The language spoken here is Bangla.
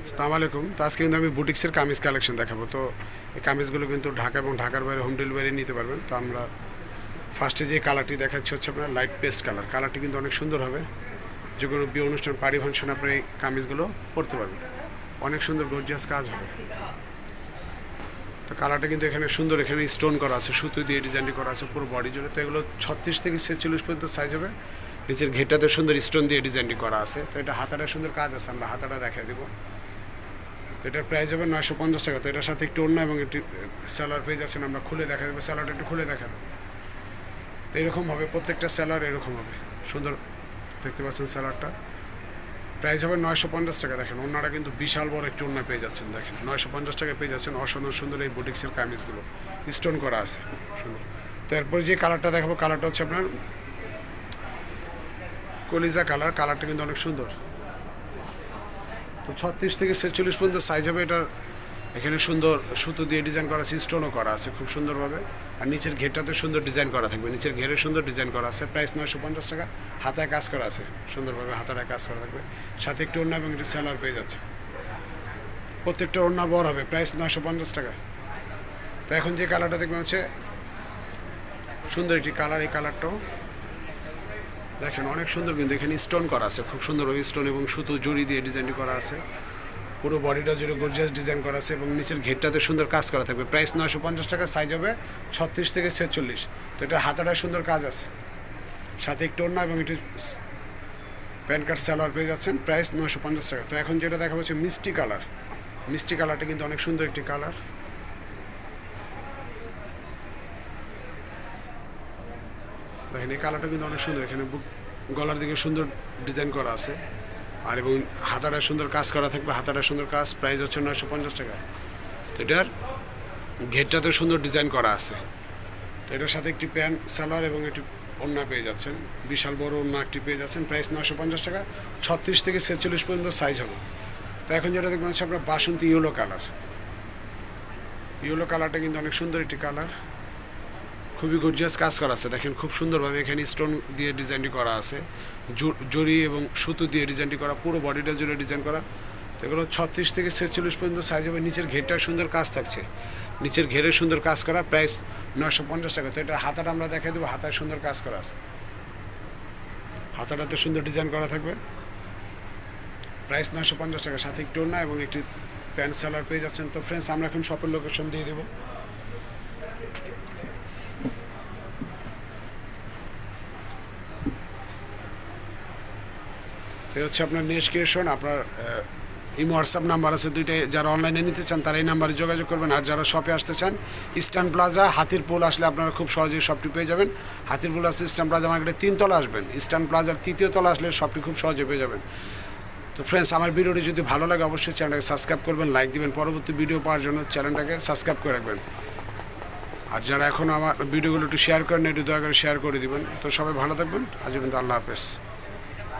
আসসালামু আলাইকুম। তো আজকে কিন্তু আমি বুটিক্সের কামিজ কালেকশন দেখাবো। তো এই কামিজগুলো কিন্তু ঢাকা এবং ঢাকার বাইরে হোম ডেলিভারি নিতে পারবেন। তো আমরা ফার্স্টে যে কালারটি দেখাচ্ছি হচ্ছে আপনার লাইট পেস্ট কালার কালারটি কিন্তু অনেক সুন্দর হবে। যে কোনো বিয়ে অনুষ্ঠান পারি ফাংশন আপনি এই কামিজগুলো পরতে পারবেন। অনেক সুন্দর গর্জিয়াস কাজ হবে। তো কালারটা কিন্তু এখানে সুন্দর, এখানে স্টোন করা আছে, সুতো দিয়ে ডিজাইনটি করা আছে পুরো বডি জুড়ে। তো এগুলো ছত্রিশ থেকে ছেচল্লিশ পর্যন্ত সাইজ হবে। নিচের ঘেটাতে সুন্দর স্টোন দিয়ে ডিজাইনটি করা আছে। তো এটা হাতাটা সুন্দর কাজ আছে, আমরা হাতাটা দেখাই দেবো। তো এটার প্রাইস হবে নয়শো পঞ্চাশ টাকা। তো এটার সাথে একটু অন্য এবং একটি স্যালার পেজ আছেন আমরা খুলে দেখা দেবো। স্যালারটা একটু খুলে দেখা দেবো তো এরকম হবে, প্রত্যেকটা স্যালার এরকম হবে। সুন্দর, দেখতে পাচ্ছেন স্যালারটা প্রাইস হবে নয়শো পঞ্চাশ টাকা, দেখেন। ওনারা কিন্তু বিশাল বড় একটু অন্য পেয়ে যাচ্ছেন, দেখেন। নয়শো পঞ্চাশ টাকা পেয়ে যাচ্ছেন অসুন্দর সুন্দর এই বুটিক্সের কামিজগুলো। স্টোন করা আছে। সুন্দর। তো এরপর যে কালারটা দেখাবো কালারটা হচ্ছে আপনার কলিজা কালার কালারটা কিন্তু অনেক সুন্দর। তো ছত্রিশ থেকে ছেচল্লিশ পর্যন্ত সাইজ হবে এটার। এখানে সুন্দর সুতো দিয়ে ডিজাইন করা আছে স্টোনও করা আছে খুব সুন্দরভাবে। আর নিচের ঘেরটাতে সুন্দর ডিজাইন করা থাকবে। নিচের ঘেরে সুন্দর ডিজাইন করা আছে। প্রাইস নয়শো পঞ্চাশ টাকা। হাতায় কাজ করা আছে। সুন্দরভাবে হাতায় কাজ করা থাকবে। সাথে একটু অন্য এবং একটি স্যালার পেয়ে যাচ্ছে প্রত্যেকটা অন্য বড় হবে। প্রাইস নয়শো পঞ্চাশ টাকা। তো এখন যে কালারটা দেখবেন হচ্ছে সুন্দর একটি কালার এই কালারটাও দেখেন, অনেক সুন্দর কিন্তু এখানে স্টোন করা আছে। খুব সুন্দরভাবে স্টোন এবং সুতো জড়ি দিয়ে ডিজাইনটি করা আছে। পুরো বডিটা জুড়ে গর্জিয়াস ডিজাইন করা আছে এবং নিচের ঘেরটাতে সুন্দর কাজ করা থাকবে। প্রাইস নয়শো পঞ্চাশ টাকা সাইজ হবে ছত্রিশ থেকে ছেচল্লিশ। তো এটা হাতাটা সুন্দর কাজ আছে। সাথে একটু অন্য এবং একটু প্যান কার্ড স্যালোয়ার পেয়ে যাচ্ছেন। প্রাইস নয়শো পঞ্চাশ টাকা। তো এখন যেটা দেখা হচ্ছে মিষ্টি কালার। মিষ্টি কালারটা কিন্তু অনেক সুন্দর একটি কালার। এই কালারটা কিন্তু অনেক সুন্দর। এখানে বুক গলার দিকে সুন্দর ডিজাইন করা আছে। আর এবং হাতাটা সুন্দর কাজ করা থাকবে, হাতাটা সুন্দর কাজ, প্রাইস হচ্ছে নয়শো পঞ্চাশ টাকা। তো এটার ঘেরটাতে সুন্দর ডিজাইন করা আছে। তো এটার সাথে একটি প্যান্ট, সালোয়ার এবং একটি ওড়না পেয়ে যাচ্ছেন। বিশাল বড় ওড়না একটি পেয়ে যাচ্ছেন। প্রাইস নয়শো পঞ্চাশ টাকা। ছত্রিশ থেকে ছেচল্লিশ পর্যন্ত সাইজ হবে তো এখন যেটা দেখবেন হচ্ছে আপনার বাসন্তী ইয়েলো কালার। ইয়েলো কালারটা কিন্তু অনেক সুন্দর একটি কালার। খুবই গর্জিয়াস কাজ করা আছে। দেখেন খুব সুন্দরভাবে এখানে স্টোন দিয়ে ডিজাইনটি করা আছে। জু- জরি এবং সুতো দিয়ে ডিজাইনটি করা, পুরো বডিটা জুড়ে ডিজাইন করা। তো এগুলো ছত্রিশ থেকে ছেচল্লিশ পর্যন্ত সাইজ হবে। নিচের ঘেরটা সুন্দর কাজ থাকছে। নিচের ঘেরে সুন্দর কাজ করা প্রাইস নয়শো পঞ্চাশ টাকা। তো এটা হাতাটা আমরা দেখাই দেবো। হাতায় সুন্দর কাজ করা আছে। হাতাটাতে সুন্দর ডিজাইন করা থাকবে। প্রাইস নয়শো পঞ্চাশ টাকা। সাথে একটু না এবং একটি প্যান্ট সালোয়ার পেয়ে যাচ্ছেন। তো ফ্রেন্ডস আমরা এখন শপের লোকেশন দিয়ে দেবো। তো হচ্ছে আপনার নেস্কেশন আপনার ইমো হোয়াটসঅ্যাপ নাম্বার আছে দুইটাই। যারা অনলাইনে নিতে চান, তারা এই নাম্বারে যোগাযোগ করবেন। আর যারা শপে আসতে চান ইস্টার্ন প্লাজা হাতির পোল আসলে আপনারা খুব সহজেই শপটি পেয়ে যাবেন। হাতির পোল আসলে ইস্টার্ন প্লাজা মার্কেটে তিনতলা আসবেন। ইস্টার্ন প্লাজার তৃতীয় তলা আসলে শপটি খুব সহজে পেয়ে যাবেন। তো ফ্রেন্ডস আমার ভিডিওটি যদি ভালো লাগে, অবশ্যই চ্যানেলটাকে সাবস্ক্রাইব করবেন লাইক দিবেন। পরবর্তী ভিডিও পাওয়ার জন্য চ্যানেলটাকে সাবস্ক্রাইব করে রাখবেন। আর যারা এখনও আমার ভিডিওগুলো একটু শেয়ার করেন, একটু দয়া করে শেয়ার করে দিবেন। তো সবাই ভালো থাকবেন। আজ পর্যন্ত আল্লাহ হাফেজ।